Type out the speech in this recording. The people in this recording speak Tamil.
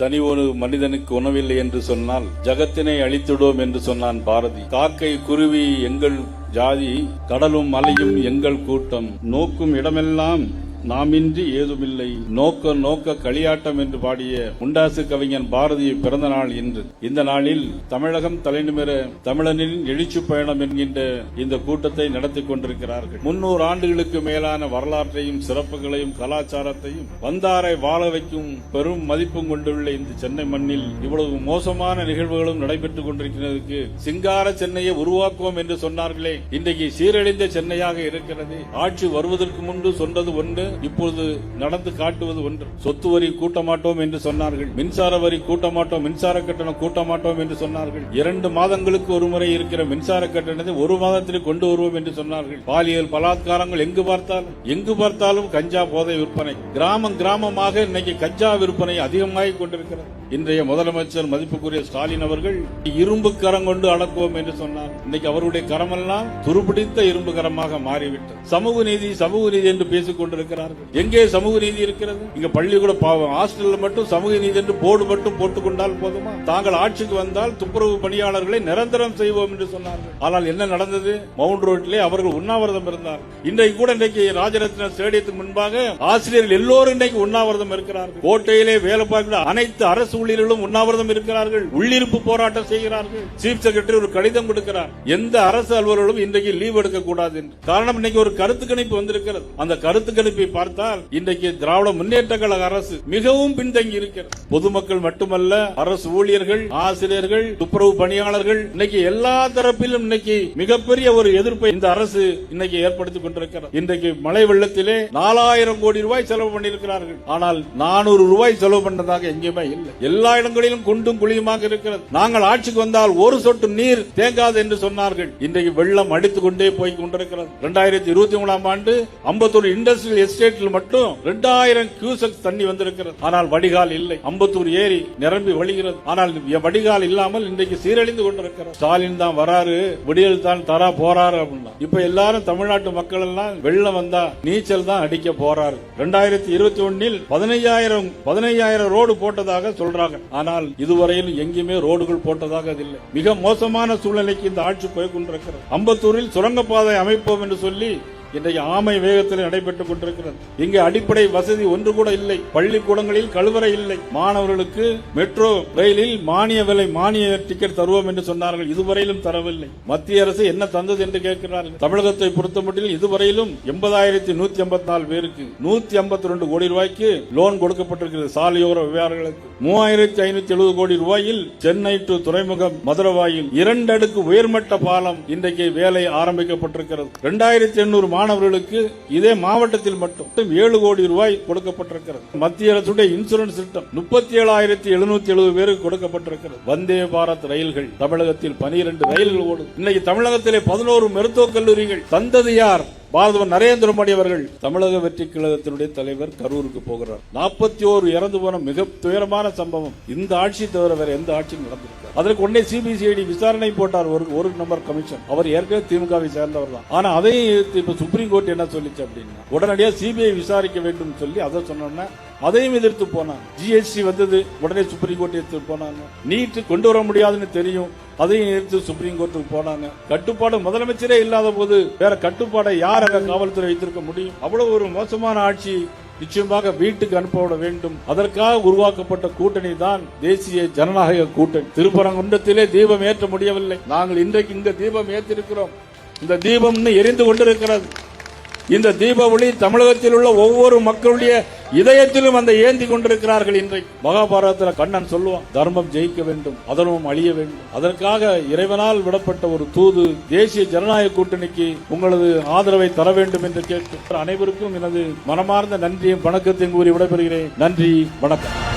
தனி ஒரு மனிதனுக்கு உணவில்லை என்று சொன்னால் ஜகத்தினை அழித்துடோம் என்று சொன்னான் பாரதி. காக்கை குருவி எங்கள் ஜாதி கடலும் மலையும் எங்கள் கூட்டம். நோக்கும் இடமெல்லாம் நாமின்றி ஏதுமில்லை. நோக்க நோக்க களியாட்டம் என்று பாடிய முண்டாசு கவிஞன் பாரதி பிறந்த நாள் இன்று. இந்த நாளில் தமிழகம் தலைநிமிர தமிழனின் எழுச்சி பயணம் என்கின்ற இந்த கூட்டத்தை நடத்தி கொண்டிருக்கிறார்கள். முன்னூறு ஆண்டுகளுக்கு மேலான வரலாற்றையும் சிறப்புகளையும் கலாச்சாரத்தையும் வந்தாரை வாழ வைக்கும் பெரும் மதிப்பும் கொண்டுள்ள இந்த சென்னை மண்ணில் இவ்வளவு மோசமான நிகழ்வுகளும் நடைபெற்றுக் கொண்டிருக்கிறதுக்கு சிங்கார சென்னையை உருவாக்குவோம் என்று சொன்னார்களே. இன்றைக்கு சீரழிந்த சென்னையாக இருக்கிறது. ஆட்சி வருவதற்கு முன்பு சொன்னது ஒன்று இப்பொழுது நடந்து காட்டுவது ஒன்று. சொத்து வரி கூட்ட மாட்டோம் என்று சொன்னார்கள். மின்சார வரி கூட்ட மாட்டோம் மின்சார கட்டணம் கூட்ட மாட்டோம் என்று சொன்னார்கள். இரண்டு மாதங்களுக்கு ஒரு முறை இருக்கிற மின்சார கட்டணத்தை ஒரு மாதத்தில் கொண்டு வருவோம் என்று சொன்னார்கள். பாலியல் பலாத்காரங்கள் எங்கு பார்த்தாலும் எங்கு பார்த்தாலும் கஞ்சா போதை விற்பனை. கிராமம் கிராமமாக இன்னைக்கு கஞ்சா விற்பனை அதிகமாகிக் கொண்டிருக்கிறது. இன்றைய முதலமைச்சர் மதிப்புக்குரிய ஸ்டாலின் அவர்கள் இரும்பு கரம் கொண்டு அளக்குவோம் என்று சொன்னார். இன்னைக்கு அவருடைய கரமெல்லாம் துருபிடித்த இரும்பு கரமாக மாறிவிட்டது. சமூக நீதி சமூக நீதி என்று பேசிக் கொண்டிருக்கிறார்கள். எங்கே சமூக நீதி இருக்கிறது? இங்க பள்ளிக்கூட பாவம். ஹாஸ்டல்ல மட்டும் சமூக நீதி என்று போர்டு மட்டும் போட்டுக் கொண்டால் போதுமா? தாங்கள் ஆட்சிக்கு வந்தால் துப்புரவு பணியாளர்களை நிரந்தரம் செய்வோம் என்று சொன்னார்கள். ஆனால் என்ன நடந்தது? மவுண்ட் ரோட்டிலே அவர்கள் உண்ணாவிரதம் இருந்தார் இன்றைக்கு கூட இன்றைக்கு ராஜரத்ன ஸ்டேடியத்துக்கு முன்பாக ஆசிரியர்கள் எல்லோரும் இன்னைக்கு உண்ணாவிரதம் இருக்கிறார்கள். கோட்டையிலே வேலை பார்க்கிற அனைத்து அரசு ஊழியர்களும் உண்ணாவிரதம் இருக்கிறார்கள். உள்ளிருப்பு போராட்டம் செய்கிறார்கள். சீஃப் செக்ரட்டரி ஒரு கடிதம் கொடுக்கிறார். எந்த அரசு அலுவலர்களும் இன்றைக்கு லீவ் எடுக்க கூடாது என்று. காரணம் இன்னைக்கு ஒரு கருத்து கணிப்பு வந்திருக்கிறது. அந்த கருத்து கணிப்பை பார்த்தால் இன்றைக்கு திராவிட முன்னேற்ற கழக அரசு மிகவும் பின்தங்கி இருக்கிறது. பொதுமக்கள் மட்டுமல்ல அரசு ஊழியர்கள் ஆசிரியர்கள் துப்புரவு பணியாளர்கள் இன்னைக்கு எல்லா தரப்பிலும் இன்னைக்கு மிகப்பெரிய ஒரு எதிர்ப்பை இந்த அரசு இன்னைக்கு ஏற்படுத்திக் கொண்டிருக்கிறது. இன்றைக்கு மழை வெள்ளத்திலே நாலாயிரம் கோடி ரூபாய் செலவு பண்ணியிருக்கிறார்கள். ஆனால் நானூறு ரூபாய் செலவு பண்ணதாக எங்கேயுமே இல்லை. எல்லா இடங்களிலும் குண்டும் குழியுமாக இருக்கிறது. நாங்கள் ஆட்சிக்கு வந்தால் ஒரு சொட்டு நீர் தேங்காது என்று சொன்னார்கள். இன்றைக்கு வெள்ளம் அடித்துக் கொண்டே போய் கொண்டிருக்கிறது. இரண்டாயிரத்தி இருபத்தி மூணாம் ஆண்டு அம்பத்தூர் இண்டஸ்ட்ரியல் எஸ்டேட்டில் மட்டும் இரண்டாயிரம் கியூசக் தண்ணி வந்திருக்கிறது. ஆனால் வடிகால் இல்லை. அம்பத்தூர் ஏரி நிரம்பி வழிகிறது. ஆனால் வடிகால் இல்லாமல் இன்றைக்கு சீரழிந்து கொண்டிருக்கிறது. ஸ்டாலின் தான் வராரு. விடியல் தான் தரா போறாரு அப்படின்னா. இப்ப எல்லாரும் தமிழ்நாட்டு மக்கள் எல்லாம் வெள்ளம் வந்தா நீச்சல் தான் அடிக்க போறாரு. இரண்டாயிரத்தி இருபத்தி ஒன்னில் பதினைஞ்சாயிரம் பதினையாயிரம் ரோடு போட்டதாக சொல்றாங்க. ஆனால் இதுவரையில் எங்கேயுமே ரோடுகள் போட்டதாக அது இல்லை. மிக மோசமான சூழ்நிலைக்கு இந்த ஆட்சி போய் கொண்டிருக்கிறது அம்பத்தூரில் சுரங்கப்பாதை அமைப்போம் என்று சொல்லி இன்றைக்கு ஆமை வேகத்தில் நடைபெற்றுக் கொண்டிருக்கிறது. இங்கே அடிப்படை வசதி ஒன்று கூட இல்லை. பள்ளிக்கூடங்களில் கழுவறை இல்லை. மாணவர்களுக்கு மெட்ரோ ரயிலில் மானிய விலை மானிய டிக்கெட் தருவோம் என்று சொன்னார்கள். இதுவரையிலும் தரவில்லை. மத்திய அரசு என்ன தந்தது என்று கேட்கிறார்கள். தமிழகத்தை பொறுத்தமட்டில் இதுவரையிலும் எண்பதாயிரத்தி நூத்தி ஐம்பத்தி நாலு பேருக்கு நூத்தி ஐம்பத்தி ரெண்டு கோடி ரூபாய்க்கு லோன் கொடுக்கப்பட்டிருக்கிறது சாலையோர விவகாரங்களுக்கு. மூவாயிரத்தி ஐநூத்தி எழுபது கோடி ரூபாயில் சென்னை டு துறைமுகம் மதுரவாயில் இரண்டு அடுக்கு உயர்மட்ட பாலம் இன்றைக்கு வேலை ஆரம்பிக்கப்பட்டிருக்கிறது. இரண்டாயிரத்தி எண்ணூறு மாணவர்களுக்கு இதே மாவட்டத்தில் மட்டும் ஏழு கோடி ரூபாய் கொடுக்கப்பட்டிருக்கிறது. மத்திய அரசுடைய இன்சூரன்ஸ் திட்டம் முப்பத்தி ஏழாயிரத்தி எழுநூத்தி எழுபது பேருக்கு கொடுக்கப்பட்டிருக்கிறது. வந்தே பாரத் ரயில்கள் தமிழகத்தில் பனிரெண்டு ரயில்கள் ஓடும். இன்னைக்கு தமிழகத்திலே பதினோரு மருத்துவக் கல்லூரிகள் தந்தது யார்? பாரதவர் நரேந்திர மோடி அவர்கள் தமிழக வெற்றி கழகத்தினுடைய தலைவர் கரூருக்கு போகிறார். நாற்பத்தி ஓரு இறந்து போன மிக துயரமான சம்பவம். இந்த ஆட்சி தவிர வேற எந்த ஆட்சியும் நடந்திருக்கு அதற்கு உடனே சிபிசிஐடி விசாரணை போட்டார் ஒரு ஒரு நம்பர் கமிஷன் அவர் ஏற்கனவே திமுகவை சேர்ந்தவர் தான். ஆனா அதையும் எதிர்த்து இப்ப சுப்ரீம் கோர்ட் என்ன சொல்லிச்சு அப்படின்னா உடனடியாக சிபிஐ விசாரிக்க வேண்டும் சொல்லி அதை சொன்னோன்னா அதையும் எதிர்த்து போனான். ஜிஎஸ்டி வந்தது உடனே சுப்ரீம் கோர்ட் எடுத்து போனாங்க. நீட் கொண்டு வர முடியாதுன்னு தெரியும். அதையும் எதிர்த்து சுப்ரீம் கோர்ட்டுக்கு போனாங்க. கட்டுப்பாடு முதலமைச்சரே இல்லாத போது வேற கட்டுப்பாடை யார் அங்க காவல்துறை வைத்திருக்க முடியும்? அவ்வளவு ஒரு மோசமான ஆட்சி நிச்சயமாக வீட்டுக்கு அனுப்பப்பட வேண்டும். அதற்காக உருவாக்கப்பட்ட கூட்டணி தான் தேசிய ஜனநாயக கூட்டணி. திருப்பரங்குன்றத்திலே தீபம் ஏற்ற முடியவில்லை. நாங்கள் இன்றைக்கு இங்க தீபம் ஏற்றிருக்கிறோம் இந்த தீபம் எரிந்து கொண்டிருக்கிறது. இந்த தீப ஒளி தமிழகத்தில் உள்ள ஒவ்வொரு மக்களுடைய இதயத்திலும் அந்த ஏந்தி கொண்டிருக்கிறார்கள் இன்றைக்கு. மகாபாரதத்தில் கண்ணன் சொல்லுவான் தர்மம் ஜெயிக்க வேண்டும் அதர்மம் அழிய வேண்டும். அதற்காக இறைவனால் விடப்பட்ட ஒரு தூது தேசிய ஜனநாயக கூட்டணிக்கு உங்களது ஆதரவை தர வேண்டும் என்று கேட்டு அனைவருக்கும் எனது மனமார்ந்த நன்றியும் வணக்கத்தையும் கூறி விடைபெறுகிறேன். நன்றி வணக்கம்.